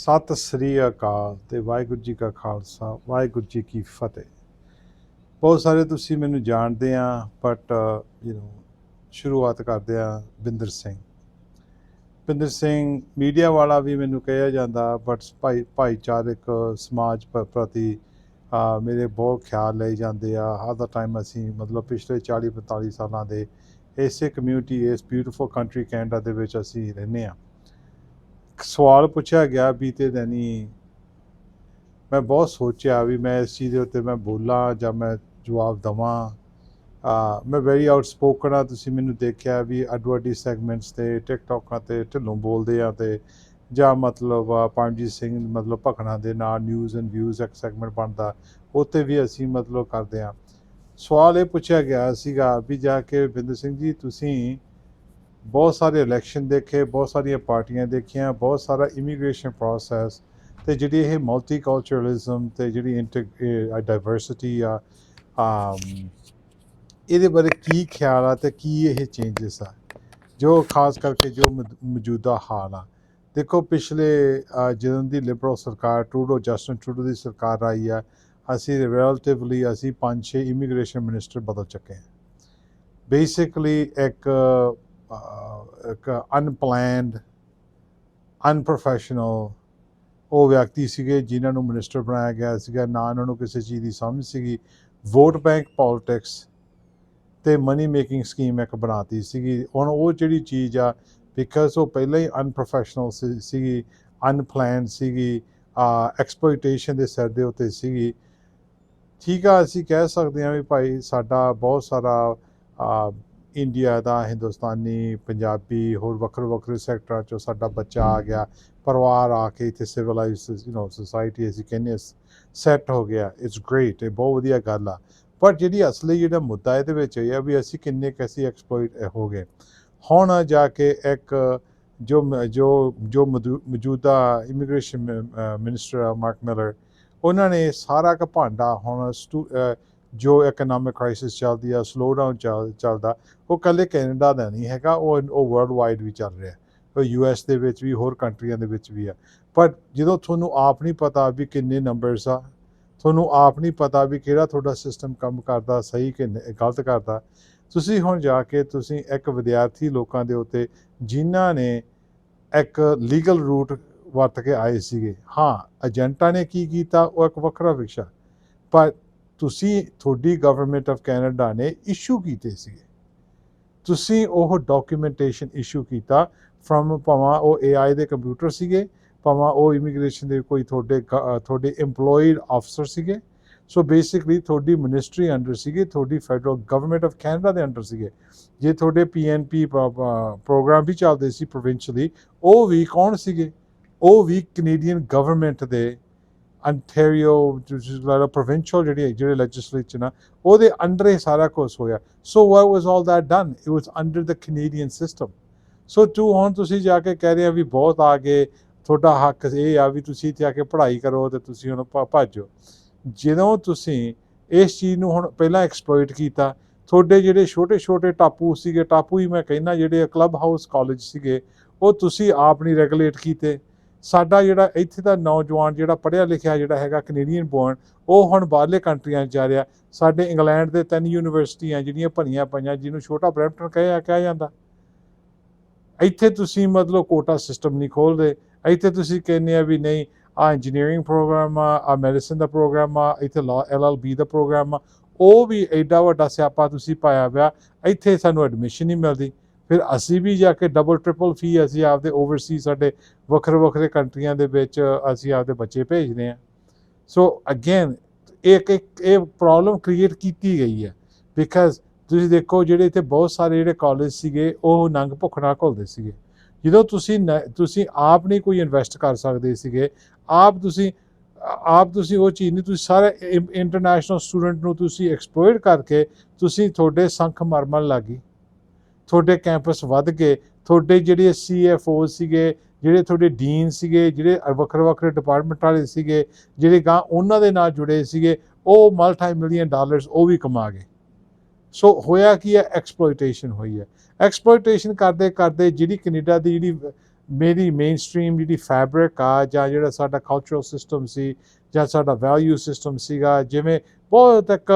ਸਤਿ ਸ੍ਰੀ ਅਕਾਲ ਤੇ ਵਾਹਿਗੁਰੂ ਜੀ ਕਾ ਖਾਲਸਾ, ਵਾਹਿਗੁਰੂ ਜੀ ਕੀ ਫਤਿਹ। ਬਹੁਤ ਸਾਰੇ ਤੁਸੀਂ ਮੈਨੂੰ ਜਾਣਦੇ ਆ ਬਟ ਯੂ نو ਸ਼ੁਰੂਆਤ ਕਰਦੇ ਆ ਬਿੰਦਰ ਸਿੰਘ। ਬਿੰਦਰ ਸਿੰਘ ਮੀਡੀਆ ਵਾਲਾ ਵੀ ਮੈਨੂੰ ਕਿਹਾ ਜਾਂਦਾ ਬਟ ਭਾਈ, ਭਾਈਚਾਰਕ ਸਮਾਜ ਪ੍ਰਤੀ ਮੇਰੇ ਬਹੁਤ ਖਿਆਲ ਲਏ ਜਾਂਦੇ ਆ। ਹਰ ਦਾ ਟਾਈਮ ਅਸੀਂ ਮਤਲਬ ਪਿਛਲੇ 40 45 ਸਾਲਾਂ ਦੇ ਇਸੇ ਕਮਿਊਨਿਟੀ ਇਸ ਬਿਊਟੀਫੁਲ ਕੰਟਰੀ ਕੈਨੇਡਾ ਦੇ ਵਿੱਚ ਅਸੀਂ ਰਹਿੰਦੇ ਆ। ਇੱਕ ਸਵਾਲ ਪੁੱਛਿਆ ਗਿਆ ਬੀਤੇ ਦਿਨੀ ਮੈਂ ਬਹੁਤ ਸੋਚਿਆ ਵੀ ਮੈਂ ਇਸ ਚੀਜ਼ ਦੇ ਉੱਤੇ ਮੈਂ ਬੋਲਾਂ ਜਾਂ ਮੈਂ ਜਵਾਬ ਦਵਾਂ। ਆ ਮੈਂ ਵੈਰੀ ਆਊਟਸਪੋਕਨ ਆ ਤੁਸੀਂ ਮੈਨੂੰ ਦੇਖਿਆ ਵੀ ਐਡਵਰਟਾਈਜ਼ ਸੈਗਮੈਂਟਸ ਤੇ ਟਿਕਟੋਕਾਂ ਤੇ ਢਿੱਲੋਂ ਬੋਲਦੇ ਆ ਤੇ ਜਾਂ ਮਤਲਬ ਆ, ਪਰਮਜੀਤ ਸਿੰਘ ਮਤਲਬ ਭਖਣਾ ਦੇ ਨਾਲ ਨਿਊਜ਼ ਐਂਡ ਵਿਊਜ਼ ਇੱਕ ਸੈਗਮੈਂਟ ਬਣਦਾ ਉੱਤੇ ਵੀ ਅਸੀਂ ਮਤਲਬ ਕਰਦੇ ਆ ਸਵਾਲ ਇਹ ਪੁੱਛਿਆ ਗਿਆ ਸੀਗਾ ਵੀ ਜਾ ਕੇ ਬਿੰਦਰ ਸਿੰਘ ਜੀ ਤੁਸੀਂ ਬਹੁਤ ਸਾਰੇ ਇਲੈਕਸ਼ਨ ਦੇਖੇ, ਬਹੁਤ ਸਾਰੀਆਂ ਪਾਰਟੀਆਂ ਦੇਖੀਆਂ, ਬਹੁਤ ਸਾਰਾ ਇਮੀਗ੍ਰੇਸ਼ਨ ਪ੍ਰੋਸੈਸ ਤੇ ਜਿਹੜੀ ਇਹ ਮਲਟੀਕਲਚਰਲਿਜ਼ਮ ਤੇ ਜਿਹੜੀ ਡਾਈਵਰਸਿਟੀ ਆ ਇਹਦੇ ਬਾਰੇ ਕੀ ਖਿਆਲ ਆ ਤੇ ਕੀ ਇਹ ਚੇਂਜਸ ਆ? ਜੋ ਖਾਸ ਕਰਕੇ ਜੋ ਮੌ- ਮੌਜੂਦਾ ਹਾਲ ਆ। ਦੇਖੋ ਪਿਛਲੇ ਜਦੋਂ ਦੀ ਲਿਬਰਲ ਸਰਕਾਰ ਟਰੂਡੋ ਜਸਟਨ ਟਰੂਡੋ ਦੀ ਸਰਕਾਰ ਆਈ ਆ, ਅਸੀਂ ਰਿਲੇਟਿਵਲੀ ਅਸੀਂ ਪੰਜ ਛੇ ਇਮੀਗ੍ਰੇਸ਼ਨ ਮਿਨਿਸਟਰ ਬਦਲ ਚੁੱਕੇ ਹਾਂ ਬੇਸਿਕਲੀ ਇੱਕ ਇੱਕ ਅਨਪਲੈਨਡ ਅਨਪ੍ਰੋਫੈਸ਼ਨਲ ਉਹ ਵਿਅਕਤੀ ਸੀਗੇ ਜਿਨ੍ਹਾਂ ਨੂੰ ਮਿਨਿਸਟਰ ਬਣਾਇਆ ਗਿਆ ਸੀਗਾ, ਨਾ ਉਹਨਾਂ ਨੂੰ ਕਿਸੇ ਚੀਜ਼ ਦੀ ਸਮਝ ਸੀਗੀ। ਵੋਟ ਬੈਂਕ ਪੋਲਿਟਿਕਸ ਤੇ ਮਨੀ ਮੇਕਿੰਗ ਸਕੀਮ ਇੱਕ ਬਣਾਤੀ ਸੀਗੀ। ਹੁਣ ਉਹ ਜਿਹੜੀ ਚੀਜ਼ ਆ ਬਿਕਾਜ਼ ਉਹ ਪਹਿਲਾਂ ਹੀ ਅਨਪ੍ਰੋਫੈਸ਼ਨਲ ਸੀਗੀ ਅਨਪਲੈਨਡ ਸੀਗੀ ਐਕਸਪਲੋਇਟੇਸ਼ਨ ਦੇ ਸਿਰ ਦੇ ਉੱਤੇ ਸੀਗੀ। ਠੀਕ ਆ, ਅਸੀਂ ਕਹਿ ਸਕਦੇ ਹਾਂ ਵੀ ਭਾਈ ਸਾਡਾ ਬਹੁਤ ਸਾਰਾ ਇੰਡੀਆ ਦਾ, ਹਿੰਦੁਸਤਾਨੀ, ਪੰਜਾਬੀ, ਹੋਰ ਵੱਖਰੇ ਵੱਖਰੇ ਸੈਕਟਰਾਂ ਚੋਂ ਸਾਡਾ ਬੱਚਾ ਆ ਗਿਆ। ਪਰਿਵਾਰ ਆ ਕੇ ਇੱਥੇ ਸਿਵਲਾਈਜ਼ ਯੂ نو ਸੋਸਾਇਟੀ ਅਸੀਂ ਕਹਿੰਦੇ ਸੈੱਟ ਹੋ ਗਿਆ। ਇਟਸ ਗ੍ਰੇਟ ਇਹ ਬਹੁਤ ਵਧੀਆ ਗੱਲ ਆ। ਪਰ ਜਿਹੜੀ ਅਸਲੀ ਜਿਹੜਾ ਮੁੱਦਾ ਇਹਦੇ ਵਿੱਚ ਇਹ ਆ ਵੀ ਅਸੀਂ ਕਿੰਨੇ ਕੈਸੀ ਐਕਸਪਲੋਇਟ ਹੋ ਗਏ। ਹੁਣ ਜਾ ਕੇ ਇੱਕ ਜੋ ਮ- ਜੋ ਜੋ ਮੌਜੂ- ਮੌਜੂਦਾ ਇਮੀਗ੍ਰੇਸ਼ਨ ਮਿਨਿਸਟਰ ਮਾਰਕ ਮਿਲਰ, ਉਹਨਾਂ ਨੇ ਸਾਰਾ ਕ ਭਾਂਡਾ ਹੁਣ ਸਟੂ- ਜੋ ਇਕਨੋਮਿਕ ਕ੍ਰਾਈਸਿਸ ਚੱਲਦੀ ਆ ਸਲੋ ਡਾਊਨ ਚੱਲਦਾ, ਉਹ ਕੱਲੇ ਕੈਨੇਡਾ ਦਾ ਨਹੀਂ ਹੈਗਾ, ਉਹ ਉਹ ਵਰਲਡ ਵਾਈਡ ਵੀ ਚੱਲ ਰਿਹਾ। ਉਹ ਯੂ ਐਸ ਦੇ ਵਿੱਚ ਵੀ, ਹੋਰ ਕੰਟਰੀਆਂ ਦੇ ਵਿੱਚ ਵੀ ਆ। ਪਰ ਜਦੋਂ ਤੁਹਾਨੂੰ ਆਪ ਨਹੀਂ ਪਤਾ ਵੀ ਕਿੰਨੇ ਨੰਬਰਸ ਆ, ਤੁਹਾਨੂੰ ਆਪ ਨਹੀਂ ਪਤਾ ਵੀ ਕਿਹੜਾ ਤੁਹਾਡਾ ਸਿਸਟਮ ਕੰਮ ਕਰਦਾ, ਸਹੀ ਕਿ ਗਲਤ ਕਰਦਾ, ਤੁਸੀਂ ਹੁਣ ਜਾ ਕੇ ਤੁਸੀਂ ਇੱਕ ਵਿਦਿਆਰਥੀ ਲੋਕਾਂ ਦੇ ਉੱਤੇ ਜਿਨ੍ਹਾਂ ਨੇ ਇੱਕ ਲੀਗਲ ਰੂਟ ਵਰਤ ਕੇ ਆਏ ਸੀਗੇ, ਹਾਂ, ਏਜੰਟਾਂ ਨੇ ਕੀ ਕੀਤਾ, ਉਹ ਇੱਕ ਵੱਖਰਾ ਵਿਸ਼ਾ ਪਰ ਤੁਸੀਂ ਤੁਹਾਡੀ ਗਵਰਨਮੈਂਟ ਆਫ ਕੈਨੇਡਾ ਨੇ ਇਸ਼ੂ ਕੀਤੇ ਸੀਗੇ। ਤੁਸੀਂ ਉਹ ਡਾਕੂਮੈਂਟੇਸ਼ਨ ਇਸ਼ੂ ਕੀਤਾ ਫਰਮ ਭਾਵਾਂ ਉਹ AI ਦੇ ਕੰਪਿਊਟਰ ਸੀਗੇ, ਭਾਵਾਂ ਉਹ ਇਮੀਗ੍ਰੇਸ਼ਨ ਦੇ ਕੋਈ ਤੁਹਾਡੇ ਗ- ਤੁਹਾਡੇ EMPLOYED ਅਫਸਰ ਸੀਗੇ। ਸੋ ਬੇਸਿਕਲੀ ਤੁਹਾਡੀ ਮਿਨਿਸਟਰੀ ਅੰਡਰ ਸੀਗੇ, ਤੁਹਾਡੀ ਫੈਡਰਲ ਗਵਰਨਮੈਂਟ ਆਫ ਕੈਨੇਡਾ ਦੇ ਅੰਡਰ ਸੀਗੇ। ਜੇ ਤੁਹਾਡੇ PNP ਪ੍ਰੋਗਰਾਮ ਵੀ ਚੱਲਦੇ ਸੀ ਪ੍ਰੋਵਿੰਸ਼ਲੀ ਉਹ ਵੀ ਕੌਣ ਸੀਗੇ? ਉਹ ਵੀ ਕੈਨੇਡੀਅਨ ਗਵਰਨਮੈਂਟ ਦੇ ਅੰਟੈਰੀਓ ਜਿਹੜਾ ਪ੍ਰੋਵਿੰਸ਼ੀਅਲ ਜਿਹੜੀ ਜਿਹੜੇ ਲੈਜਿਸਲੇਚਰ ਨਾ, ਉਹਦੇ ਅੰਡਰ ਇਹ ਸਾਰਾ ਕੁਝ ਹੋਇਆ। So what was all that done it was under the Canadian system so ਤੂੰ ਹੁਣ ਤੁਸੀਂ ਜਾ ਕੇ ਕਹਿ ਰਹੇ ਆ ਵੀ ਬਹੁਤ ਆ ਗਏ ਤੁਹਾਡਾ ਹੱਕ ਇਹ ਆ ਵੀ ਤੁਸੀਂ ਇੱਥੇ ਆ ਕੇ ਪੜ੍ਹਾਈ ਕਰੋ ਤੇ ਤੁਸੀਂ ਹੁਣ ਭਾ- ਭਾਜੋ। ਜਦੋਂ ਤੁਸੀਂ ਇਸ ਚੀਜ਼ ਨੂੰ ਹੁਣ ਪਹਿਲਾਂ ਐਕਸਪਲੋਇਟ ਕੀਤਾ, ਤੁਹਾਡੇ ਜਿਹੜੇ ਛੋਟੇ ਛੋਟੇ ਟਾਪੂ ਸੀਗੇ, ਟਾਪੂ ਹੀ ਮੈਂ ਕਹਿੰਦਾ ਜਿਹੜੇ ਕਲੱਬ ਹਾਊਸ ਕਾਲਜ ਸੀਗੇ, ਉਹ ਤੁਸੀਂ ਆਪ ਨਹੀਂ ਰੈਗੂਲੇਟ ਕੀਤੇ। ਸਾਡਾ ਜਿਹੜਾ ਇੱਥੇ ਦਾ ਨੌਜਵਾਨ ਜਿਹੜਾ ਪੜ੍ਹਿਆ ਲਿਖਿਆ ਜਿਹੜਾ ਹੈਗਾ ਕੈਨੇਡੀਅਨ ਬੋਰਨ ਉਹ ਹੁਣ ਬਾਹਰਲੇ ਕੰਟਰੀਆਂ 'ਚ ਜਾ ਰਿਹਾ। ਸਾਡੇ ਇੰਗਲੈਂਡ ਦੇ ਤਿੰਨ ਯੂਨੀਵਰਸਿਟੀਆਂ ਜਿਹੜੀਆਂ ਭਰੀਆਂ ਪਈਆਂ, ਜਿਹਨੂੰ ਛੋਟਾ ਬ੍ਰੈਂਪਟਨ ਕਹਿਆ ਕਿਹਾ ਜਾਂਦਾ। ਇੱਥੇ ਤੁਸੀਂ ਮਤਲਬ ਕੋਟਾ ਸਿਸਟਮ ਨਹੀਂ ਖੋਲਦੇ ਇੱਥੇ ਤੁਸੀਂ ਕਹਿੰਦੇ ਆ ਵੀ ਨਹੀਂ, ਆ ਇੰਜੀਨੀਅਰਿੰਗ ਪ੍ਰੋਗਰਾਮ ਆ ਆ ਮੈਡੀਸਨ ਦਾ ਪ੍ਰੋਗਰਾਮ ਆ, ਇੱਥੇ ਲਾ ਐਲਐਲਬੀ ਦਾ ਪ੍ਰੋਗਰਾਮ ਆ। ਉਹ ਵੀ ਐਡਾ ਵੱਡਾ ਸਿਆਪਾ ਤੁਸੀਂ ਪਾਇਆ ਪਿਆ ਇੱਥੇ ਸਾਨੂੰ ਐਡਮਿਸ਼ਨ ਨਹੀਂ ਮਿਲਦੀ। ਫਿਰ ਅਸੀਂ ਵੀ ਜਾ ਕੇ ਡਬਲ ਟ੍ਰਿਪਲ ਫੀ ਅਸੀਂ ਆਪਦੇ ਓਵਰਸੀ ਸਾਡੇ ਵੱਖਰੇ ਵੱਖਰੇ ਕੰਟਰੀਆਂ ਦੇ ਵਿੱਚ ਅਸੀਂ ਆਪਦੇ ਬੱਚੇ ਭੇਜਦੇ ਆ ਸੋ ਅਗੇਨ ਇੱਕ ਇੱਕ, ਇਹ ਪ੍ਰੋਬਲਮ ਕ੍ਰੀਏਟ ਕੀਤੀ ਗਈ ਹੈ। ਬਿਕਾਜ਼ ਤੁਸੀਂ ਦੇਖੋ ਜਿਹੜੇ ਇੱਥੇ ਬਹੁਤ ਸਾਰੇ ਜਿਹੜੇ ਕਾਲਜ ਸੀਗੇ, ਉਹ ਨੰਗ ਭੁੱਖ ਨਾਲ ਘੁਲਦੇ ਸੀਗੇ। ਜਦੋਂ ਤੁਸੀਂ ਨ- ਤੁਸੀਂ ਆਪ ਨਹੀਂ ਕੋਈ ਇਨਵੈਸਟ ਕਰ ਸਕਦੇ ਸੀਗੇ, ਆਪ ਤੁਸੀਂ ਆਪ ਤੁਸੀਂ ਉਹ ਚੀਜ਼ ਨਹੀਂ, ਤੁਸੀਂ ਸਾਰੇ ਇੰਟਰਨੈਸ਼ਨਲ ਸਟੂਡੈਂਟ ਨੂੰ ਤੁਸੀਂ ਐਕਸਪਲੋਇਟ ਕਰਕੇ ਤੁਸੀਂ ਤੁਹਾਡੇ ਸੰਖ ਮਰਮਣ ਲੱਗੀ ਤੁਹਾਡੇ ਕੈਂਪਸ ਵੱਧ ਗਏ, ਤੁਹਾਡੇ ਜਿਹੜੇ ਸੀਐਫਓ ਸੀਗੇ, ਜਿਹੜੇ ਤੁਹਾਡੇ ਡੀਨ ਸੀਗੇ, ਜਿਹੜੇ ਵੱਖਰੇ ਵੱਖਰੇ ਡਿਪਾਰਟਮੈਂਟ ਵਾਲੇ ਸੀਗੇ, ਜਿਹੜੇ ਗਾਂ ਉਹਨਾਂ ਦੇ ਨਾਲ ਜੁੜੇ ਸੀਗੇ, ਉਹ ਮਲਟੀ ਮਿਲੀਅਨ ਡਾਲਰਸ ਉਹ ਵੀ ਕਮਾ ਗਏ। ਸੋ ਹੋਇਆ ਕੀ ਹੈ? ਐਕਸਪਲੋਇਟੇਸ਼ਨ ਹੋਈ ਹੈ। ਐਕਸਪਲੋਇਟੇਸ਼ਨ ਕਰਦੇ ਕਰਦੇ ਜਿਹੜੀ ਕੈਨੇਡਾ ਦੀ ਜਿਹੜੀ ਮੇਰੀ ਮੇਨ ਮੇਨਸਟ੍ਰੀਮ ਜਿਹੜੀ ਫੈਬਰਿਕ ਆ, ਜਾਂ ਜਿਹੜਾ ਸਾਡਾ ਕਲਚਰਲ ਸਿਸਟਮ ਸੀ, ਜਾਂ ਸਾਡਾ ਵੈਲਿਊ ਸਿਸਟਮ ਸੀਗਾ, ਜਿਵੇਂ ਬਹੁਤ ਇੱਕ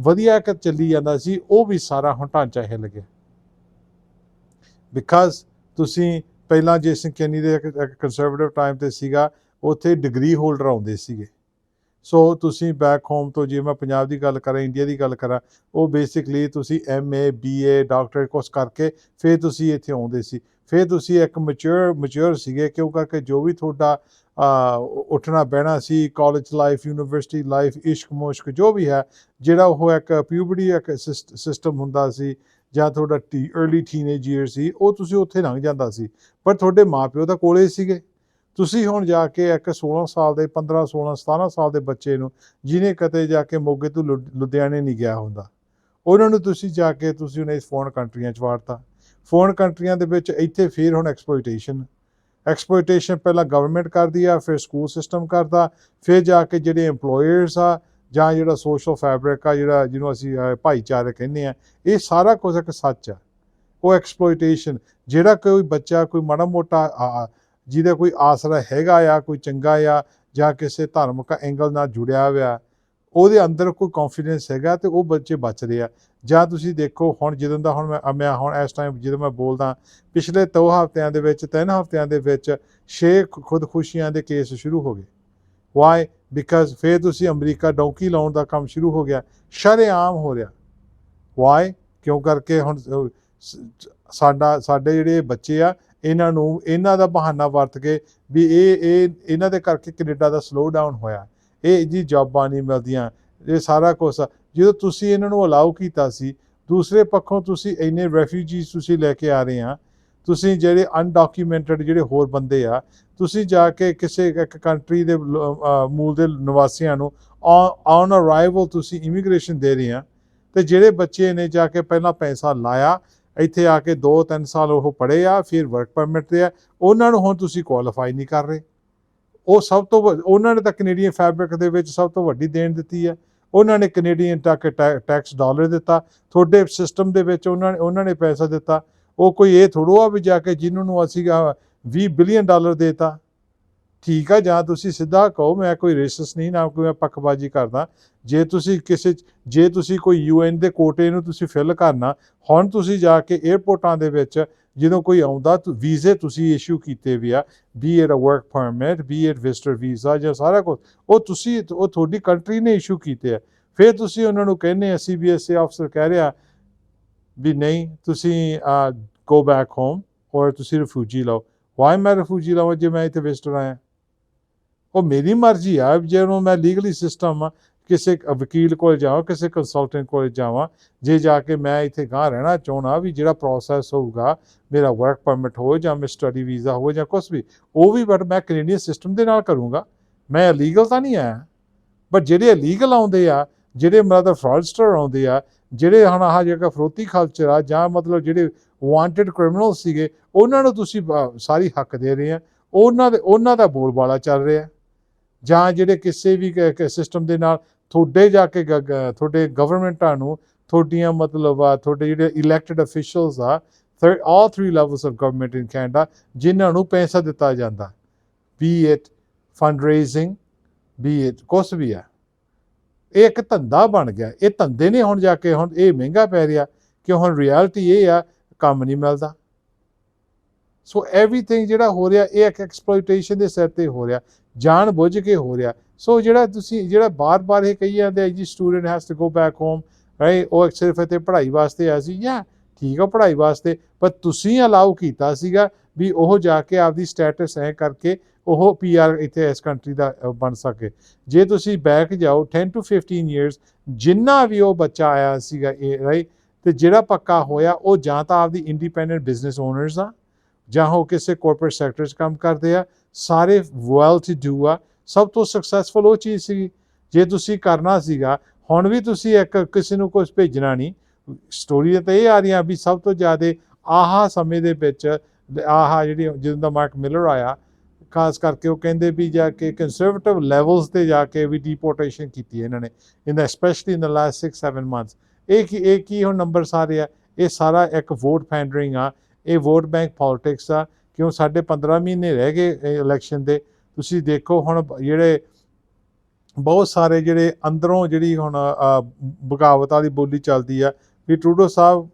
ਵਧੀਆ ਇੱਕ ਚੱਲੀ ਜਾਂਦਾ ਸੀ, ਉਹ ਵੀ ਸਾਰਾ ਹੁਣ ਢਾਂਚਾ ਹਿੱਲ ਗਿਆ। ਬਿਕਾਜ਼ ਤੁਸੀਂ ਪਹਿਲਾਂ ਜੇਸਨ ਕੈਨੀ ਦੇ ਕੰਜ਼ਰਵੇਟਿਵ ਟਾਈਮ ਤੇ ਸੀਗਾ, ਉੱਥੇ ਡਿਗਰੀ ਹੋਲਡਰ ਆਉਂਦੇ ਸੀਗੇ। ਸੋ ਤੁਸੀਂ ਬੈਕ ਹੋਮ ਤੋਂ ਜੇ ਮੈਂ ਪੰਜਾਬ ਦੀ ਗੱਲ ਕਰਾਂ ਇੰਡੀਆ ਦੀ ਗੱਲ ਕਰਾਂ, ਉਹ ਬੇਸਿਕਲੀ ਤੁਸੀਂ ਐਮਏ ਬੀਏ ਡਾਕਟਰੇਟ ਕੋਰਸ ਕਰਕੇ ਫਿਰ ਤੁਸੀਂ ਇੱਥੇ ਆਉਂਦੇ ਸੀ। ਫਿਰ ਤੁਸੀਂ ਇੱਕ ਮੈਚੁਰ ਮੈਚੁਰ ਸੀਗੇ, ਕਿਉਂ ਕਰਕੇ? ਜੋ ਵੀ ਤੁਹਾਡਾ ਉੱਠਣਾ ਬਹਿਣਾ ਸੀ ਕਾਲਜ ਲਾਈਫ ਯੂਨੀਵਰਸਿਟੀ ਲਾਈਫ ਇਸ਼ਕ ਮੁਸ਼ਕ ਜੋ ਵੀ ਹੈ, ਜਿਹੜਾ ਉਹ ਇੱਕ ਪਿਊਬਰਟੀ ਇੱਕ ਸਿਸਟਮ ਹੁੰਦਾ ਸੀ ਜਾਂ ਤੁਹਾਡਾ ਟੀ अर्ਲੀ ਟੀਨੇਜ ਈਅਰ ਸੀ, ਉਹ ਤੁਸੀਂ ਉੱਥੇ ਲੰਘ ਜਾਂਦਾ ਸੀ, ਪਰ ਤੁਹਾਡੇ ਮਾਪਿਓ ਤਾਂ ਕੋਲੇ ਸੀਗੇ। ਤੁਸੀਂ ਹੁਣ ਜਾ ਕੇ ਇੱਕ 16 ਸਾਲ ਦੇ 15 16 17 ਸਾਲ ਦੇ ਬੱਚੇ ਨੂੰ, ਜਿਹਨੇ ਕਦੇ ਜਾ ਕੇ ਮੋਗੇ ਤੋਂ ਲੁ- ਲੁਧਿਆਣੇ ਨਹੀਂ ਗਿਆ ਹੁੰਦਾ, ਉਹਨਾਂ ਨੂੰ ਤੁਸੀਂ ਜਾ ਕੇ ਤੁਸੀਂ ਉਹਨੇ ਫੋਰਨ ਕੰਟਰੀਆਂ ਚ ਵਾੜਤਾ ਫੋਰਨ ਕੰਟਰੀਆਂ ਦੇ ਵਿੱਚ ਇੱਥੇ ਫਿਰ ਹੁਣ ਐਕਸਪਲੋਇਟੇਸ਼ਨ ਐਕਸਪਲੋਇਟੇਸ਼ਨ ਪਹਿਲਾਂ ਗਵਰਨਮੈਂਟ ਕਰਦੀ ਆ, ਫਿਰ ਸਕੂਲ ਸਿਸਟਮ ਕਰਦਾ, ਫਿਰ ਜਾ ਕੇ ਜਿਹੜੇ EMPLOYERS ਆ ਜਾਂ ਜਿਹੜਾ ਸੋਸ਼ਲ ਫੈਬਰਿਕ ਆ ਜਿਹੜਾ ਜਿਹਨੂੰ ਅਸੀਂ ਅਹ, ਭਾਈਚਾਰੇ ਕਹਿੰਦੇ ਆ ਇਹ ਸਾਰਾ ਕੁਝ ਇੱਕ ਸੱਚ ਆ। ਉਹ ਐਕਸਪਲੋਇਟੇਸ਼ਨ ਜਿਹੜਾ ਕੋਈ ਬੱਚਾ ਕੋਈ ਮਾੜਾ ਮੋਟਾ ਆ- ਜਿਹਦਾ ਕੋਈ ਆਸਰਾ ਹੈਗਾ ਆ ਕੋਈ ਚੰਗਾ ਆ ਜਾਂ ਕਿਸੇ ਧਾਰਮਿਕ ਐਂਗਲ ਨਾਲ ਜੁੜਿਆ ਹੋਇਆ ਉਹਦੇ ਅੰਦਰ ਕੋਈ ਕੌਨਫੀਡੈਂਸ ਹੈਗਾ ਤੇ ਉਹ ਬੱਚੇ ਬਚਦੇ ਆ। ਜਾਂ ਤੁਸੀਂ ਦੇਖੋ ਹੁਣ ਜਦੋਂ ਦਾ ਹੁਣ ਮੈਂ ਮੈਂ ਹੁਣ ਇਸ ਟਾਈਮ ਜਦੋਂ ਮੈਂ ਬੋਲਦਾ ਪਿਛਲੇ ਦੋ ਹਫ਼ਤਿਆਂ ਦੇ ਵਿੱਚ ਤਿੰਨ ਹਫ਼ਤਿਆਂ ਦੇ ਵਿੱਚ ਛੇ ਖੁਦਕੁਸ਼ੀਆਂ ਦੇ ਕੇਸ ਸ਼ੁਰੂ ਹੋ ਗਏ। ਵਾਈ ਬਿਕਾਜ਼ ਫਿਰ ਤੁਸੀਂ ਅਮਰੀਕਾ ਡੌਂਕੀ ਲਾਉਣ ਦਾ ਕੰਮ ਸ਼ੁਰੂ ਹੋ ਗਿਆ, ਸ਼ਰੇਆਮ ਹੋ ਰਿਹਾ। ਵਾਈ ਕਿਉਂ ਕਰਕੇ ਹੁਣ ਸਾਡਾ, ਸਾਡੇ ਜਿਹੜੇ ਬੱਚੇ ਆ, ਇਹਨਾਂ ਨੂੰ, ਇਹਨਾਂ ਦਾ ਬਹਾਨਾ ਵਰਤ ਕੇ ਵੀ ਇਹ ਇਹ, ਇਹਨਾਂ ਦੇ ਕਰਕੇ ਕੈਨੇਡਾ ਦਾ ਸਲੋ ਡਾਊਨ ਹੋਇਆ। ਇਹ ਜੀ ਜੌਬਾਂ ਨਹੀਂ ਮਿਲਦੀਆਂ, ਇਹ ਸਾਰਾ ਕੁਝ ਜਦੋਂ ਤੁਸੀਂ ਇਹਨਾਂ ਨੂੰ ਅਲਾਉ ਕੀਤਾ ਸੀ, ਦੂਸਰੇ ਪੱਖੋਂ ਤੁਸੀਂ ਇੰਨੇ ਰੈਫਿਊਜੀਜ਼ ਤੁਸੀਂ ਲੈ ਕੇ ਆ ਰਹੇ ਆ, ਤੁਸੀਂ ਜਿਹੜੇ ਅਨਡਾਕੂਮੈਂਟਡ ਜਿਹੜੇ ਹੋਰ ਬੰਦੇ ਆ ਤੁਸੀਂ ਜਾ ਕੇ ਕਿਸੇ ਇੱਕ ਕੰਟਰੀ ਦੇ ਲ- ਮੂਲ ਦੇ ਨਿਵਾਸੀਆਂ ਨੂੰ ਔਨ ਅਰਾਈਵਲ ਤੁਸੀਂ ਇਮੀਗ੍ਰੇਸ਼ਨ ਦੇ ਰਹੇ ਆ, ਤੇ ਜਿਹੜੇ ਬੱਚੇ ਨੇ ਜਾ ਕੇ ਪਹਿਲਾਂ ਪੈਸਾ ਲਾਇਆ, ਇੱਥੇ ਆ ਕੇ 2-3 ਸਾਲ ਉਹ ਪੜ੍ਹੇ ਆ, ਫਿਰ ਵਰਕ ਪਰਮਿਟ ਤੇ ਆ, ਉਹਨਾਂ ਨੂੰ ਹੁਣ ਤੁਸੀਂ ਕੁਆਲੀਫਾਈ ਨਹੀਂ ਕਰ ਰਹੇ। ਉਹ ਸਭ ਤੋਂ ਵੱਧ- ਉਹਨਾਂ ਨੇ ਤਾਂ ਕੈਨੇਡੀਅਨ ਫੈਬਰਿਕ ਦੇ ਵਿੱਚ ਸਭ ਤੋਂ ਵੱਡੀ ਦੇਣ ਦਿੱਤੀ ਹੈ ਉਹਨਾਂ ਨੇ ਕੈਨੇਡੀਅਨ ਤੱਕ ਟੈਕਸ ਡਾਲਰ ਦਿੱਤਾ, ਤੁਹਾਡੇ ਸਿਸਟਮ ਦੇ ਵਿੱਚ ਉਹਨਾਂ ਨੇ ਉਹਨਾਂ ਨੇ ਪੈਸਾ ਦਿੱਤਾ। ਉਹ ਕੋਈ ਇਹ ਥੋੜੋ ਆ ਵੀ ਜਾ ਕੇ ਜਿਹਨੂੰ ਨੂੰ ਅਸੀਂ 20 ਬਿਲੀਅਨ ਡਾਲਰ ਦੇਤਾ। ਠੀਕ ਆ, ਜਾਂ ਤੁਸੀਂ ਸਿੱਧਾ ਕਹੋ, ਮੈਂ ਕੋਈ ਰੇਸਿਸ ਨਹੀਂ, ਨਾ ਕੋਈ ਮੈਂ ਪੱਖਬਾਜ਼ੀ ਕਰਦਾ। ਜੇ ਤੁਸੀਂ ਕਿਸੇ ਜੇ ਤੁਸੀਂ ਕੋਈ ਯੂਐਨ ਦੇ ਕੋਟੇ ਨੂੰ ਤੁਸੀਂ ਫਿਲ ਕਰਨਾ, ਹੁਣ ਤੁਸੀਂ ਜਾ ਕੇ 에ਅਰਪੋਰਟਾਂ ਦੇ ਵਿੱਚ ਜਦੋਂ ਕੋਈ ਆਉਂਦਾ ਵੀਜ਼ੇ ਤੁਸੀਂ ਇਸ਼ੂ ਕੀਤੇ ਵੀ ਆ be it a work permit be it visitor visa ਜਾਂ ਸਾਰਾ ਕੁਝ ਉਹ ਤੁਸੀਂ, ਉਹ ਤੁਹਾਡੀ ਕੰਟਰੀ ਨੇ ਇਸ਼ੂ ਕੀਤੇ ਆ। ਫਿਰ ਤੁਸੀਂ ਉਹਨਾਂ ਨੂੰ ਕਹਿੰਦੇ ਆ ਸੀਬੀਐਸਈ ਅਫਸਰ ਕਹਿ ਰਿਹਾ ਵੀ ਨਹੀਂ, ਤੁਸੀਂ ਗੋ ਬੈਕ ਹੋਮ ਔਰ ਤੁਸੀਂ ਰਿਫਿਊਜੀ ਲਓ। ਵਾਈ ਮੈਂ ਰਿਫਿਊਜੀ ਲਵਾਂ ਜੇ ਮੈਂ ਇੱਥੇ ਵਿਜ਼ਟਰ ਆਇਆ? ਉਹ ਮੇਰੀ ਮਰਜ਼ੀ ਆ, ਜੇ ਜਦੋਂ ਮੈਂ ਲੀਗਲੀ ਸਿਸਟਮ ਆ, ਕਿਸੇ ਵਕੀਲ ਕੋਲ ਜਾਵਾਂ, ਕਿਸੇ ਕੰਸਲਟੈਂਟ ਕੋਲ ਜਾਵਾਂ, ਜੇ ਜਾ ਕੇ ਮੈਂ ਇੱਥੇ ਗਾਂ ਰਹਿਣਾ ਚਾਹਣਾ ਵੀ ਜਿਹੜਾ ਪ੍ਰੋਸੈਸ ਹੋਊਗਾ, ਮੇਰਾ ਵਰਕ ਪਰਮਿਟ ਹੋ ਜਾਂ ਮੈਂ ਸਟੱਡੀ ਵੀਜ਼ਾ ਹੋ ਜਾਂ ਕੁਝ ਵੀ, ਉਹ ਵੀ ਬਟ ਮੈਂ ਕੈਨੇਡੀਅਨ ਸਿਸਟਮ ਦੇ ਨਾਲ ਕਰੂੰਗਾ। ਮੈਂ ਇਲੀਗਲ ਤਾਂ ਨਹੀਂ ਆਇਆ। ਬਟ ਜਿਹੜੇ ਇਲੀਗਲ ਆਉਂਦੇ ਆ, ਜਿਹੜੇ ਮਤਲਬ ਫਰਾਡਸਟਰ ਆਉਂਦੇ ਆ, ਜਿਹੜੇ ਹੁਣ ਆਹ ਜਿਹੜਾ ਫਰੋਤੀ ਕਲਚਰ ਆ, ਜਾਂ ਮਤਲਬ ਜਿਹੜੇ ਵਾਂਟਡ ਕ੍ਰਿਮੀਨਲ ਸੀਗੇ, ਉਹਨਾਂ ਨੂੰ ਤੁਸੀਂ ਬ- ਸਾਰੀ ਹੱਕ ਦੇ ਰਹੇ ਆ। ਉਹਨਾਂ ਦੇ, ਉਹਨਾਂ ਦਾ ਬੋਲਬਾਲਾ ਚੱਲ ਰਿਹਾ। ਜਾਂ ਜਿਹੜੇ ਕਿਸੇ ਵੀ ਸਿਸਟਮ ਦੇ ਨਾਲ ਤੁਹਾਡੇ ਜਾ ਕੇ ਗ- ਗ- ਤੁਹਾਡੇ ਗਵਰਨਮੈਂਟਾਂ ਨੂੰ ਤੁਹਾਡੀਆਂ ਮਤਲਬ ਆ, ਤੁਹਾਡੇ ਜਿਹੜੇ ਇਲੈਕਟਡ ਅਫੀਸ਼ੀਅਲਸ ਆ there all three levels of government in Canada ਜਿਨ੍ਹਾਂ ਨੂੰ ਪੈਸਾ ਦਿੱਤਾ ਜਾਂਦਾ। Be it fund raising be it ਕੁਛ ਵੀ ਆ। ਇਹ ਇੱਕ ਧੰਦਾ ਬਣ ਗਿਆ। ਇਹ ਧੰਦੇ ਨੇ ਹੁਣ ਜਾ ਕੇ ਹੁਣ ਇਹ ਮਹਿੰਗਾ ਪੈ ਰਿਹਾ। ਕਿ ਹੁਣ ਰਿਐਲਿਟੀ ਇਹ ਆ ਕੰਮ ਨਹੀਂ ਮਿਲਦਾ। ਸੋ ਐਵਰੀਥਿੰਗ ਜਿਹੜਾ ਹੋ ਰਿਹਾ, ਇਹ ਇੱਕ ਐਕਸਪਲੋਇਟੇਸ਼ਨ ਦੇ ਸਿਰ ਤੇ ਹੋ ਰਿਹਾ, ਜਾਣ ਬੁੱਝ ਕੇ ਹੋ ਰਿਹਾ। ਸੋ ਜਿਹੜਾ ਤੁਸੀਂ, ਜਿਹੜਾ ਬਾਰ-ਬਾਰ ਇਹ ਕਹੀ ਜਾਂਦੇ ਆ ਜੀ student has to go back home right ਉਹ ਸਿਰਫ ਇੱਥੇ ਪੜ੍ਹਾਈ ਵਾਸਤੇ ਆਇਆ ਸੀ। ਜਾਂ ਠੀਕ ਆ ਪੜ੍ਹਾਈ ਵਾਸਤੇ, ਪਰ ਤੁਸੀਂ ਅਲਾਉ ਕੀਤਾ ਸੀਗਾ ਵੀ ਉਹ ਜਾ ਕੇ ਆਪਦੀ ਸਟੇਟਸ ਐ ਕਰਕੇ ਉਹ ਪੀਆਰ ਇੱਥੇ ਇਸ ਕੰਟਰੀ ਦਾ ਬਣ ਸਕੇ। ਜੇ ਤੁਸੀਂ ਬੈਕ ਜਾਓ 10 ਟੂ 15 ਇਅਰਸ ਜਿੰਨਾ ਵੀ ਉਹ ਬੱਚਾ ਆਇਆ ਸੀਗਾ, ਇਹ ਰਾਈਟ ਤੇ ਜਿਹੜਾ ਪੱਕਾ ਹੋਇਆ ਉਹ ਜਾਂ ਤਾਂ ਆਪਦੀ ਇੰਡੀਪੈਂਡੈਂਟ ਬਿਜ਼ਨਸ ਓਨਰਸ ਆ, ਜਾਂ ਉਹ ਕਿਸੇ ਕਾਰਪੋਰੇਟ ਸੈਕਟਰ 'ਚ ਕੰਮ ਕਰਦੇ ਆ, ਸਾਰੇ ਵੈਲ ਟੂ ਡੂ ਆ, ਸਭ ਤੋਂ ਸਕਸੈਸਫੁਲ ਉਹ ਚੀਜ਼ ਸੀ ਜੇ ਤੁਸੀਂ ਕਰਨਾ ਸੀਗਾ, ਹੁਣ ਵੀ ਤੁਸੀਂ ਇੱਕ ਕਿਸੇ ਨੂੰ ਕੁਝ ਭੇਜਣਾ ਨਹੀਂ ਸਟੋਰੀ ਤਾਂ ਇਹ ਆ ਰਹੀਆਂ ਵੀ ਸਭ ਤੋਂ ਜ਼ਿਆਦਾ ਆਹਾ ਸਮੇਂ ਦੇ ਵਿੱਚ, ਆਹਾ ਜਿਹੜੀ ਜਦੋਂ ਦਾ ਮਾਰਕ ਮਿਲਰ ਆਇਆ, ਖਾਸ ਕਰਕੇ ਉਹ ਕਹਿੰਦੇ ਵੀ ਜਾ ਕੇ ਕੰਜ਼ਰਵੇਟਿਵ ਲੈਵਲਸ ਤੇ ਜਾ ਕੇ ਵੀ ਡਿਪੋਰਟੇਸ਼ਨ ਕੀਤੀ ਇਹਨਾਂ ਨੇ in the specially in the last 6 7 months ਇਹ ਕੀ ਇਹ ਕੀ ਹੁਣ ਨੰਬਰ ਸਾਰੇ ਆ? ਇਹ ਸਾਰਾ ਇੱਕ ਵੋਟ ਫੈਂਡਰਿੰਗ ਆ। ਇਹ ਵੋਟ ਬੈਂਕ ਪੋਲਿਟਿਕਸ ਆ। ਕਿਉਂ ਸਾਡੇ 15 ਮਹੀਨੇ ਰਹਿ ਗਏ ਇਲੈਕਸ਼ਨ ਦੇ। ਤੁਸੀਂ ਦੇਖੋ ਹੁਣ ਜਿਹੜੇ ਬਹੁਤ ਸਾਰੇ ਜਿਹੜੇ ਅੰਦਰੋਂ ਜਿਹੜੀ ਹੁਣ ਬਗਾਵਤ ਵਾਲੀ ਬੋਲੀ ਚੱਲਦੀ ਆ, ਵੀ ਟਰੂਡੋ ਸਾਹਿਬ,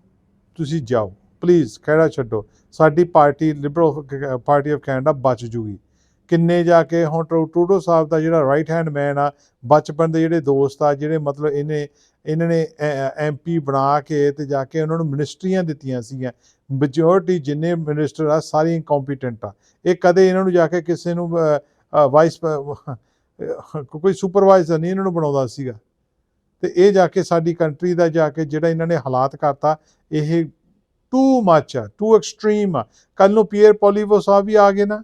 ਤੁਸੀਂ ਜਾਓ। ਪਲੀਜ਼ ਖਹਿੜਾ ਛੱਡੋ। ਸਾਡੀ party liberal party of Canada ਬਚ ਜੂਗੀ। ਕਿੰਨੇ ਜਾ ਕੇ ਹੁਣ ਟਰੂ- ਟਰੂਡੋ ਸਾਹਿਬ ਦਾ ਜਿਹੜਾ ਰਾਈਟ ਹੈਂਡ ਮੈਨ ਆ, ਬਚਪਨ ਦੇ ਜਿਹੜੇ ਦੋਸਤ ਆ, ਜਿਹੜੇ ਮਤਲਬ ਇਹਨੇ ਇਹਨਾਂ ਨੇ ਐਮਪੀ ਬਣਾ ਕੇ ਤੇ ਜਾ ਕੇ ਉਹਨਾਂ ਨੂੰ ਮਿਨਿਸਟਰੀਆਂ ਦਿੱਤੀਆਂ ਸੀਗੀਆਂ। ਮੈਜੋਰਟੀ ਜਿੰਨੇ ਮਿਨਿਸਟਰ ਆ ਸਾਰੇ ਇਨਕੰਪੀਟੈਂਟ ਆ। ਇਹ ਕਦੇ ਇਹਨਾਂ ਨੂੰ ਜਾ ਕੇ ਕਿਸੇ ਨੂੰ ਵਾਈਸ ਕੋਈ ਸੁਪਰਵਾਈਜ਼ਰ ਨਹੀਂ ਇਹਨਾਂ ਨੂੰ ਬਣਾਉਂਦਾ ਸੀਗਾ। ਤੇ ਇਹ ਜਾ ਕੇ ਸਾਡੀ ਕੰਟਰੀ ਦਾ ਜਾ ਕੇ ਜਿਹੜਾ ਇਹਨਾਂ ਨੇ ਹਾਲਾਤ ਕਰਤਾ, ਇਹ ਟੂ ਮੱਚ ਆ ਟੂ ਐਕਸਟ੍ਰੀਮ ਆ। ਕੱਲ ਨੂੰ ਪੀਅਰ ਪੋਲੀਵੋ ਸਾਹਿਬ ਵੀ ਆ ਗਏ ਨਾ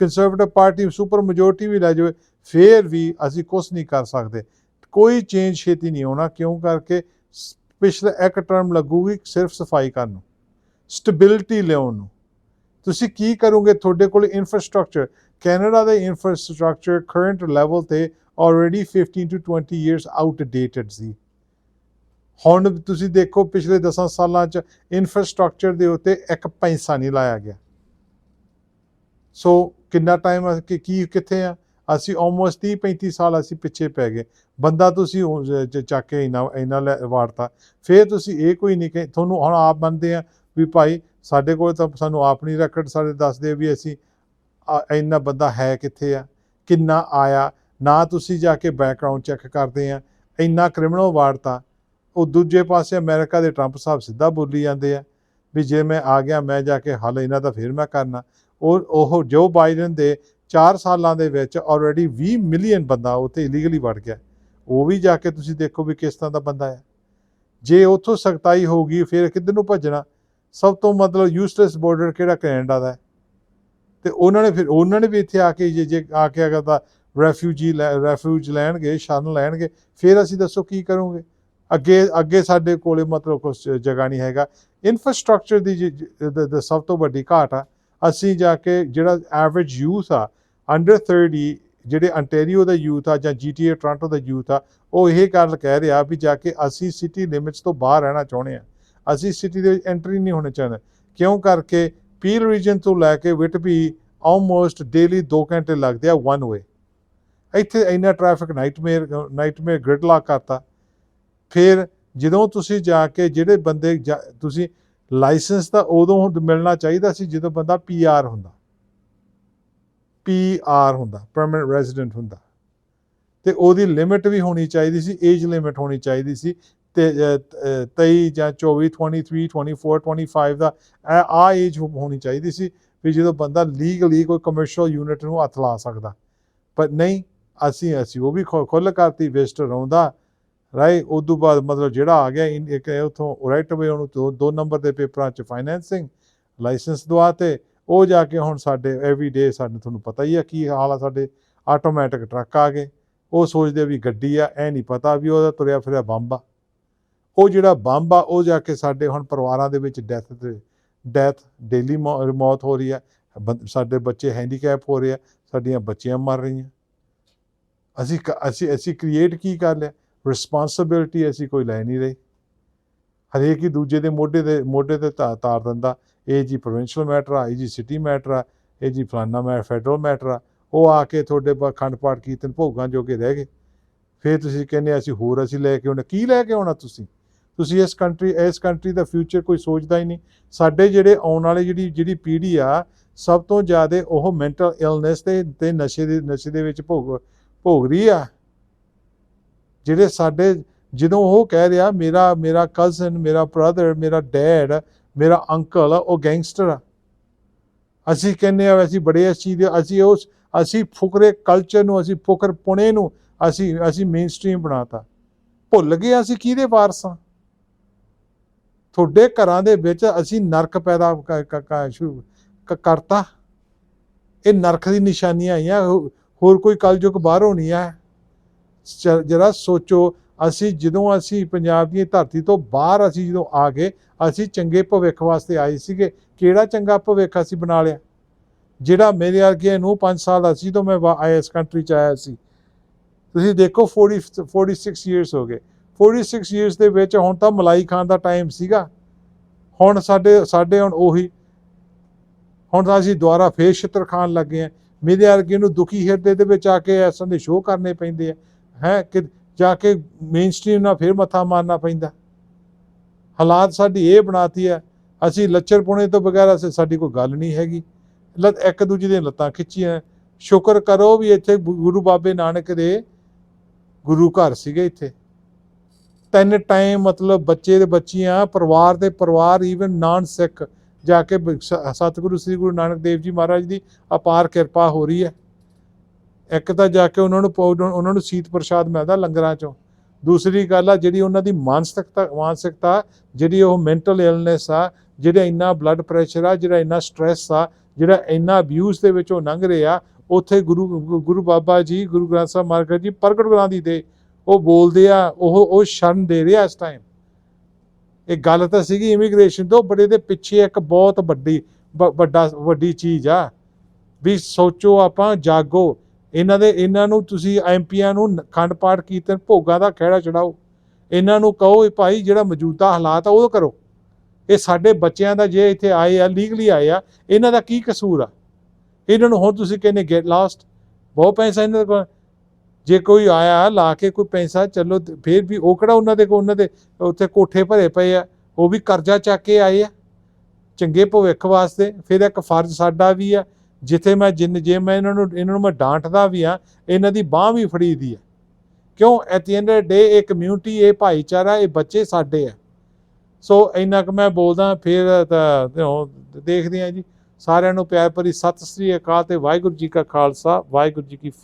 ਕੰਜ਼ਰਵੇਟਿਵ ਪਾਰਟੀ ਸੁਪਰ ਮੈਜੋਰਟੀ ਵੀ ਲੈ ਜਾਵੇ, ਫੇਰ ਵੀ ਅਸੀਂ ਕੁਝ ਨਹੀਂ ਕਰ ਸਕਦੇ। ਕੋਈ ਚੇਂਜ ਛੇਤੀ ਨਹੀਂ ਹੋਣਾ, ਕਿਉਂ ਕਰਕੇ ਸ- ਪਿਛਲੇ ਇੱਕ ਟਰਮ ਲੱਗੂਗੀ ਸਿਰਫ ਸਫ਼ਾਈ ਕਰਨ ਨੂੰ ਸਟੈਬਿਲਿਟੀ ਲਿਆਉਣ ਨੂੰ। ਤੁਸੀਂ ਕੀ ਕਰੋਗੇ? ਤੁਹਾਡੇ ਕੋਲ ਇਨਫਰਾਸਟ੍ਰਕਚਰ ਕੈਨੇਡਾ ਦੇ ਇਨਫਰਾਸਟ੍ਰਕਚਰ ਕਰੰਟ ਲੈਵਲ ਤੇ ਆਲਰੇਡੀ 15 ਟੂ 20 ਇਅਰਸ ਆਊਟਡੇਟਡ ਸੀ। ਹੁਣ ਤੁਸੀਂ ਦੇਖੋ, ਪਿਛਲੇ 10 ਸਾਲਾਂ ਚ ਇਨਫਰਾਸਟ੍ਰਕਚਰ ਦੇ ਉੱਤੇ ਇੱਕ ਪੈਸਾ ਨਹੀਂ ਲਾਇਆ ਗਿਆ। ਸੋ ਕਿੰਨਾ ਟਾਈਮ ਕਿ, ਕੀ ਕਿੱਥੇ ਆ? ਅਸੀਂ ਆਲਮੋਸਟ 30 35 ਸਾਲ ਅਸੀਂ ਪਿੱਛੇ ਪੈ ਗਏ। ਬੰਦਾ ਤੁਸੀਂ ਚੱਕ ਕੇ ਇਨਾ ਇਨਾ ਵਾਰਤਾ। ਫਿਰ ਤੁਸੀਂ ਇਹ ਕੋਈ ਨਹੀਂ ਕਿ ਤੁਹਾਨੂੰ ਹੁਣ ਆਪ ਮੰਨਦੇ ਆ ਵੀ ਭਾਈ ਸਾਡੇ ਕੋਲ ਤਾਂ ਸਾਨੂੰ ਆਪਣੀ ਰੈਕਡ ਸਾਡੇ ਦੱਸਦੇ ਵੀ ਅਸੀਂ ਇੰਨਾ ਬੰਦਾ ਹੈ ਕਿੱਥੇ ਆ, ਕਿੰਨਾ ਆਇਆ, ਨਾ ਤੁਸੀਂ ਜਾ ਕੇ ਬੈਕਗ੍ਰਾਉਂਡ ਚੈੱਕ ਕਰਦੇ ਆ, ਇੰਨਾ ਕ੍ਰਿਮੀਨਲ ਵਾਰਤਾ। ਉਹ ਦੂਜੇ ਪਾਸੇ ਅਮਰੀਕਾ ਦੇ ਟਰੰਪ ਸਾਹਿਬ ਸਿੱਧਾ ਬੋਲੀ ਜਾਂਦੇ ਆ ਵੀ ਜੇ ਮੈਂ ਆ ਗਿਆ, ਮੈਂ ਜਾ ਕੇ ਹੱਲ ਇਹਨਾਂ ਦਾ ਫਿਰ ਮੈਂ ਕਰਨਾ। ਉਹ ਉਹ ਜੋ ਬਾਈਡਨ ਦੇ 4 ਸਾਲਾਂ ਦੇ ਵਿੱਚ ਆਲਰੇਡੀ 20 ਮਿਲੀਅਨ ਬੰਦਾ ਉੱਥੇ ਇਲੀਗਲੀ ਵੜ ਗਿਆ। ਉਹ ਵੀ ਜਾ ਕੇ ਤੁਸੀਂ ਦੇਖੋ ਵੀ ਕਿਸ ਤਰ੍ਹਾਂ ਦਾ ਬੰਦਾ ਹੈ। ਜੇ ਉੱਥੋਂ ਸਖਤਾਈ ਹੋਊਗੀ ਫਿਰ ਕਿੱਧਰ ਨੂੰ ਭੱਜਣਾ? ਸਭ ਤੋਂ ਮਤਲਬ ਯੂਸਲੈਸ ਬਾਰਡਰ ਕਿਹੜਾ ਕੈਨੇਡਾ ਦਾ ਹੈ? ਤੇ ਉਹਨਾਂ ਨੇ ਫਿਰ, ਉਹਨਾਂ ਨੇ ਵੀ ਇੱਥੇ ਆ ਕੇ ਜੇ ਜੇ ਆ ਕੇ ਅਗਰ ਦਾ ਰੈਫਿਊਜੀ ਰੈਫਿਊਜ ਲੈਣਗੇ, ਸ਼ਰਨ ਲੈਣਗੇ, ਫਿਰ ਅਸੀਂ ਦੱਸੋ ਕੀ ਕਰੋਗੇ? ਅੱਗੇ ਅੱਗੇ ਸਾਡੇ ਕੋਲੇ ਮਤਲਬ ਕੁਝ ਜਗ੍ਹਾ ਨਹੀਂ ਹੈਗਾ। ਇਨਫਰਾਸਟ੍ਰਕਚਰ ਦੀ ਜੀ- ਸਭ ਤੋਂ ਵੱਡੀ ਘਾਟ ਆ। ਅਸੀਂ ਜਾ ਕੇ ਜਿਹੜਾ ਐਵਰੇਜ ਯੂਥ ਆ ਅੰਡਰ 30 ਜਿਹੜੇ ਅੰਟੇਰੀਓ ਦਾ ਯੂਥ ਆ ਜਾਂ ਜੀਟੀਏ ਟੋਰਾਂਟੋ ਦਾ ਯੂਥ ਆ, ਉਹ ਇਹ ਗੱਲ ਕਹਿ ਰਿਹਾ ਵੀ ਜਾ ਕੇ ਅਸੀਂ ਸਿਟੀ ਲਿਮਿਟਸ ਤੋਂ ਬਾਹਰ ਰਹਿਣਾ ਚਾਹੁੰਦੇ ਆ। ਅਸੀਂ ਸਿਟੀ ਦੇ ਵਿੱਚ ਐਂਟਰੀ ਨਹੀਂ ਹੋਣੇ ਚਾਹੁੰਦੇ। ਕਿਉਂ ਕਰਕੇ? ਪੀਲ ਰੀਜਨ ਤੋਂ ਲੈ ਕੇ ਵਿਟਬੀ ਆਲਮੋਸਟ ਡੇਲੀ 2 ਘੰਟੇ ਲੱਗਦੇ ਆ ਵਨ ਵੇ ਇੱਥੇ ਇੰਨਾ ਟ੍ਰੈਫਿਕ ਨਾਈਟਮੇਅਰ ਨਾਈਟਮੇਅਰ ਗ੍ਰਿਡਲਾਕ ਕਰਤਾ। ਫਿਰ ਜਦੋਂ ਤੁਸੀਂ ਜਾ ਕੇ ਜਿਹੜੇ ਬੰਦੇ ਜਾ- ਤੁਸੀਂ ਲਾਇਸੈਂਸ ਤਾਂ ਉਦੋਂ ਹੁਣ ਮਿਲਣਾ ਚਾਹੀਦਾ ਸੀ ਜਦੋਂ ਬੰਦਾ ਪੀਆਰ ਹੁੰਦਾ। ਪੀਆਰ ਹੁੰਦਾ ਪਰਮਨੈਂਟ ਰੈਜ਼ੀਡੈਂਟ ਹੁੰਦਾ। ਤੇ ਉਹਦੀ ਲਿਮਿਟ ਵੀ ਹੋਣੀ ਚਾਹੀਦੀ ਸੀ ਏਜ ਲਿਮਿਟ ਹੋਣੀ ਚਾਹੀਦੀ ਸੀ। ਤੇ ਅ, ਅ, 23 ਜਾਂ 24 23 24 25 ਦਾ ਇਹ ਆ ਏਜ ਹੋਣੀ ਚਾਹੀਦੀ ਸੀ ਵੀ ਜਦੋਂ ਬੰਦਾ ਲੀਗਲੀ ਕੋਈ ਕਮਰਸ਼ੀਅਲ ਯੂਨਿਟ ਨੂੰ ਹੱਥ ਲਾ ਸਕਦਾ। ਪਰ ਨਹੀਂ ਅਸੀਂ ਅਸੀਂ ਉਹ ਵੀ ਖੁ- ਖੁੱਲ੍ਹ ਕਰਤੀ ਵਿਜ਼ਟਰ ਆਉਂਦਾ ਰਾਈਟ ਉਸ ਤੋਂ ਬਾਅਦ ਮਤਲਬ ਜਿਹੜਾ ਆ ਗਿਆ ਇਨ- ਇੱਕ ਉਥੋਂ ਰਾਈਟ ਅਵੇ ਉਹਨੂੰ ਦੋ, ਦੋ ਨੰਬਰ ਦੇ ਪੇਪਰਾਂ 'ਚ ਫਾਈਨੈਂਸਿੰਗ ਲਾਇਸੈਂਸ ਦਵਾਤੇ ਉਹ ਜਾ ਕੇ ਹੁਣ ਸਾਡੇ ਐਵਰੀ ਡੇ ਸਾਡੇ ਤੁਹਾਨੂੰ ਪਤਾ ਹੀ ਆ ਕੀ ਹਾਲ ਆ ਸਾਡੇ ਆਟੋਮੈਟਿਕ ਟਰੱਕ ਆ ਗਏ। ਉਹ ਸੋਚਦੇ ਵੀ ਗੱਡੀ ਆ ਐ ਨਹੀਂ ਪਤਾ ਵੀ ਉਹਦਾ ਤੁਰਿਆ ਫਿਰਿਆ ਬੰਬ ਆ। ਉਹ ਜਿਹੜਾ ਬੰਬ ਆ, ਉਹ ਜਾ ਕੇ ਸਾਡੇ ਹੁਣ ਪਰਿਵਾਰਾਂ ਦੇ ਵਿੱਚ ਡੈਥ ਤੇ ਡੈਥ ਡੇਲੀ ਮੌਤ ਹੋ ਰਹੀ ਆ। ਬੰ- ਸਾਡੇ ਬੱਚੇ ਹੈਂਡੀਕੈਪ ਹੋ ਰਹੇ ਆ, ਸਾਡੀਆਂ ਬੱਚੀਆਂ ਮਰ ਰਹੀਆਂ। ਅਸੀਂ ਕ- ਅਸੀਂ ਅਸੀਂ ਕ੍ਰੀਏਟ ਕੀ ਕਰ ਲਿਆ? ਰਿਸਪਾਂਸਿਬਿਲਟੀ ਅਸੀਂ ਕੋਈ ਲੈ ਨਹੀਂ ਰਹੀ। ਹਰੇਕ ਹੀ ਦੂਜੇ ਦੇ ਮੋਢੇ ਦੇ, ਮੋਢੇ ਤੇ ਧਾ- ਤਾਰ ਦਿੰਦਾ। ਇਹ ਜੀ ਪ੍ਰੋਵਿੰਸ਼ੀਅਲ ਮੈਟਰ ਆ, ਇਹ ਜੀ ਸਿਟੀ ਮੈਟਰ ਆ, ਇਹ ਜੀ ਫਲਾਨਾ ਮੈਂ ਫੈਡਰਲ ਮੈਟਰ ਆ। ਉਹ ਆ ਕੇ ਤੁਹਾਡੇ ਬਾ ਖੰਡ ਪਾਠ ਕੀਰਤਨ ਭੋਗਾਂ ਜੋਗੇ ਰਹਿ ਗਏ। ਫਿਰ ਤੁਸੀਂ ਕਹਿੰਦੇ ਅਸੀਂ ਹੋਰ ਅਸੀਂ ਲੈ ਕੇ ਆਉਣਾ। ਕੀ ਲੈ ਕੇ ਆਉਣਾ ਤੁਸੀਂ? ਤੁਸੀਂ ਇਸ ਕੰਟਰੀ ਇਸ ਕੰਟਰੀ ਦਾ ਫਿਊਚਰ ਕੋਈ ਸੋਚਦਾ ਹੀ ਨਹੀਂ। ਸਾਡੇ ਜਿਹੜੇ ਆਉਣ ਵਾਲੇ ਜਿਹੜੀ ਜਿਹੜੀ ਪੀੜ੍ਹੀ ਆ, ਸਭ ਤੋਂ ਜ਼ਿਆਦਾ ਉਹ ਮੈਂਟਲ ਇਲਨੈਸ ਤੇ ਤੇ ਨਸ਼ੇ ਦੇ ਨਸ਼ੇ ਦੇ ਵਿੱਚ ਭੋਗ ਭੋਗ ਰਹੀ ਆ। ਜਿਹੜੇ ਸਾਡੇ ਜਦੋਂ ਉਹ ਕਹਿ ਰਿਹਾ, ਮੇਰਾ ਮੇਰਾ ਕਜ਼ਨ ਮੇਰਾ ਬ੍ਰਦਰ ਮੇਰਾ ਡੈਡ ਮੇਰਾ ਅੰਕਲ ਉਹ ਗੈਂਗਸਟਰ ਆ। ਅਸੀਂ ਕਹਿੰਦੇ ਆ ਅਸੀਂ ਬੜੇ ਇਸ ਚੀਜ਼ ਦੇ, ਅਸੀਂ ਉਸ, ਅਸੀਂ ਫੁਕਰੇ ਕਲਚਰ ਨੂੰ, ਅਸੀਂ ਫੁਕਰ ਪੁਣੇ ਨੂੰ, ਅਸੀਂ ਅਸੀਂ ਮੇਨ ਸਟ੍ਰੀਮ ਬਣਾਤਾ। ਭੁੱਲ ਗਏ ਅਸੀਂ ਕਿਹਦੇ ਵਾਰਸਾਂ? ਤੁਹਾਡੇ ਘਰਾਂ ਦੇ ਵਿੱਚ ਅਸੀਂ ਨਰਕ ਪੈਦਾ ਕਰਤਾ। ਇਹ ਨਰਕ ਦੀ ਨਿਸ਼ਾਨੀਆਂ ਆਈਆਂ, ਹੋਰ ਕੋਈ ਕਲਯੁਗ ਬਾਹਰ ਹੋਣੀ ਆ ਜਰਾ ਸੋਚੋ ਅਸੀਂ ਜਦੋਂ ਅਸੀਂ ਪੰਜਾਬ ਦੀ ਧਰਤੀ ਤੋਂ ਬਾਹਰ ਅਸੀਂ ਜਦੋਂ ਆ ਗਏ, ਅਸੀਂ ਚੰਗੇ ਭਵਿੱਖ ਵਾਸਤੇ ਆਏ ਸੀਗੇ। ਕਿਹੜਾ ਚੰਗਾ ਭਵਿੱਖ ਅਸੀਂ ਬਣਾ ਲਿਆ? ਜਿਹੜਾ ਮੇਰੇ ਵਰਗੇ ਨੂੰ 5 ਸਾਲ ਦਾ ਸੀ ਜਦੋਂ ਮੈਂ ਵਾ- ਆਇਆ ਇਸ ਕੰਟਰੀ ਚ ਆਇਆ ਸੀ। ਤੁਸੀਂ ਦੇਖੋ 40 46 ਇਅਰਸ ਹੋ ਗਏ। 46 ਇਅਰਸ ਦੇ ਵਿੱਚ ਹੁਣ ਤਾਂ ਮਲਾਈ ਖਾਨ ਦਾ ਟਾਈਮ ਸੀਗਾ। ਹੁਣ ਸਾਡੇ ਸਾਡੇ ਹੁਣ ਉਹੀ। ਹੁਣ ਤਾਂ ਅਸੀਂ ਦੁਬਾਰਾ ਫੇਰ ਛਿੱਤਰ ਖਾਣ ਲੱਗੇ ਆ। ਮੇਰੇ ਵਰਗੇ ਨੂੰ ਦੁਖੀ ਹਿਰਦੇ ਦੇ ਵਿੱਚ ਆ ਕੇ ਐਸਾਂ ਦੇ ਸ਼ੋਅ ਕਰਨੇ ਪੈਂਦੇ ਆ। ਹੈ, ਕਿ ਜਾ ਕੇ ਮੇਨ ਮੇਨਸਟ੍ਰੀਮ ਨਾਲ ਫਿਰ ਮੱਥਾ ਮਾਰਨਾ ਪੈਂਦਾ। ਹਾਲਾਤ ਸਾਡੀ ਇਹ ਬਣਾਤੀ ਹੈ, ਅਸੀਂ ਲੱਚਰ ਪੁਣੇ ਤੋਂ ਬਗੈਰ ਅਸੀਂ, ਸਾਡੀ ਕੋਈ ਗੱਲ ਨਹੀਂ ਹੈਗੀ। ਲੱਤ ਇੱਕ ਦੂਜੇ ਦੀਆਂ ਲੱਤਾਂ ਖਿੱਚੀਆਂ। ਸ਼ੁਕਰ ਕਰੋ ਵੀ ਇੱਥੇ ਗੁ- ਗੁਰੂ ਬਾਬੇ ਨਾਨਕ ਦੇ ਗੁਰੂ ਘਰ ਸੀਗੇ ਇੱਥੇ। ਤਿੰਨ ਟਾਈਮ ਮਤਲਬ ਬੱਚੇ ਦੇ ਬੱਚੀਆਂ, ਪਰਿਵਾਰ ਦੇ ਪਰਿਵਾਰ ਈਵਨ ਨਾਨ ਸਿੱਖ ਜਾ ਕੇ ਸ- ਸਤਿਗੁਰੂ, ਸ੍ਰੀ ਗੁਰੂ ਨਾਨਕ ਦੇਵ ਜੀ ਮਹਾਰਾਜ ਦੀ ਅਪਾਰ ਕਿਰਪਾ ਹੋ ਰਹੀ ਹੈ। ਇੱਕ ਤਾਂ ਜਾ ਕੇ ਉਹਨਾਂ ਨੂੰ ਪੌ- ਉਹਨਾਂ ਨੂੰ ਸੀਤ ਪ੍ਰਸ਼ਾਦ ਮਿਲਦਾ ਲੰਗਰਾਂ ਚੋਂ। ਦੂਸਰੀ ਗੱਲ ਆ, ਜਿਹੜੀ ਉਹਨਾਂ ਦੀ ਮਾਨਸਿਕਤਾ ਮਾਨਸਿਕਤਾ, ਜਿਹੜੀ ਉਹ ਮੈਂਟਲ ਇਲਨੈਸ ਆ, ਜਿਹੜਾ ਇੰਨਾ ਬਲੱਡ ਪ੍ਰੈਸ਼ਰ ਆ, ਜਿਹੜਾ ਇੰਨਾ ਸਟ੍ਰੈਸ ਆ, ਜਿਹੜਾ ਇੰਨਾ ਅਬਿਊਜ਼ ਦੇ ਵਿੱਚ ਉਹ ਲੰਘ ਰਿਹਾ ਉੱਥੇ ਗੁਰੂ ਗੁਰੂ ਬਾਬਾ ਜੀ, ਗੁਰੂ ਗ੍ਰੰਥ ਸਾਹਿਬ ਮਹਾਰਾਜ ਜੀ ਪ੍ਰਗਟ ਗੁਰਾਂ ਦੇ ਉਹ ਬੋਲਦੇ ਆ, ਉਹ ਉਹ ਸ਼ਰਨ ਦੇ ਰਿਹਾ ਇਸ ਟਾਈਮ ਇਹ ਗੱਲ ਤਾਂ ਸੀਗੀ ਇਮੀਗ੍ਰੇਸ਼ਨ ਤੋਂ ਬੜੇ ਦੇ ਪਿੱਛੇ ਇੱਕ ਬਹੁਤ ਵੱਡੀ, ਵ- ਵੱਡਾ, ਵੱਡੀ ਚੀਜ਼ ਆ, ਵੀ ਸੋਚੋ ਆਪਾਂ, ਜਾਗੋ ਇਹਨਾਂ ਦੇ, ਇਹਨਾਂ ਨੂੰ ਤੁਸੀਂ ਐਮਪੀਆਂ ਨੂੰ ਖੰਡ ਪਾਠ ਕੀਰਤਨ ਭੋਗਾਂ ਦਾ ਖਹਿੜਾ ਚੜਾਓ। ਇਹਨਾਂ ਨੂੰ ਕਹੋ ਭਾਈ ਜਿਹੜਾ ਮੌਜੂਦਾ ਹਾਲਾਤ ਆ ਉਹ ਕਰੋ। ਇਹ ਸਾਡੇ ਬੱਚਿਆਂ ਦਾ ਜੇ ਇੱਥੇ ਆਏ ਆ ਲੀਗਲੀ ਆਏ ਆ, ਇਹਨਾਂ ਦਾ ਕੀ ਕਸੂਰ ਆ? ਇਹਨਾਂ ਨੂੰ ਹੁਣ ਤੁਸੀਂ ਕਹਿੰਦੇ ਗੈਟ ਲਾਸਟ ਬਹੁਤ ਪੈਸਾ ਇਹਨਾਂ ਦੇ ਕੋਲ। ਜੇ ਕੋਈ ਆਇਆ, ਲਾ ਕੇ ਕੋਈ ਪੈਸਾ, ਚੱਲੋ ਤੇ ਫਿਰ ਵੀ ਉਹ ਕਿਹੜਾ ਉਹਨਾਂ ਦੇ ਕੋਲ, ਉਹਨਾਂ ਦੇ ਉੱਥੇ ਕੋਠੇ ਭਰੇ ਪਏ ਆ, ਉਹ ਵੀ ਕਰਜ਼ਾ ਚੱਕ ਕੇ ਆਏ ਆ। ਚੰਗੇ ਭਵਿੱਖ ਵਾਸਤੇ, ਫਿਰ ਇੱਕ ਫਰਜ਼ ਸਾਡਾ ਵੀ ਆ ਜਿੱਥੇ ਮੈਂ ਜਿੰਨ ਜੇ ਮੈਂ ਇਹਨਾਂ ਨੂੰ ਇਹਨਾਂ ਨੂੰ ਮੈਂ ਡਾਂਟਦਾ ਵੀ ਆ ਇਹਨਾਂ ਦੀ ਬਾਹ ਵੀ ਫੜੀਦੀ ਆ ਕਿਉਂ? At the end of day ਇਹ ਕਮਿਊਨਿਟੀ ਇਹ ਭਾਈਚਾਰਾ, ਇਹ ਬੱਚੇ ਸਾਡੇ ਆ। ਸੋ ਇੰਨਾ ਕੁ ਮੈਂ ਬੋਲਦਾ, ਫਿਰ ਦੇਖਦੇ ਆ ਜੀ। ਸਾਰਿਆਂ ਨੂੰ ਪਿਆਰ ਭਰੀ ਸਤਿ ਸ੍ਰੀ ਅਕਾਲ ਤੇ ਵਾਹਿਗੁਰੂ ਜੀ ਕਾ ਖਾਲਸਾ, ਵਾਹਿਗੁਰੂ ਜੀ ਕੀ ਫਤਿਹ।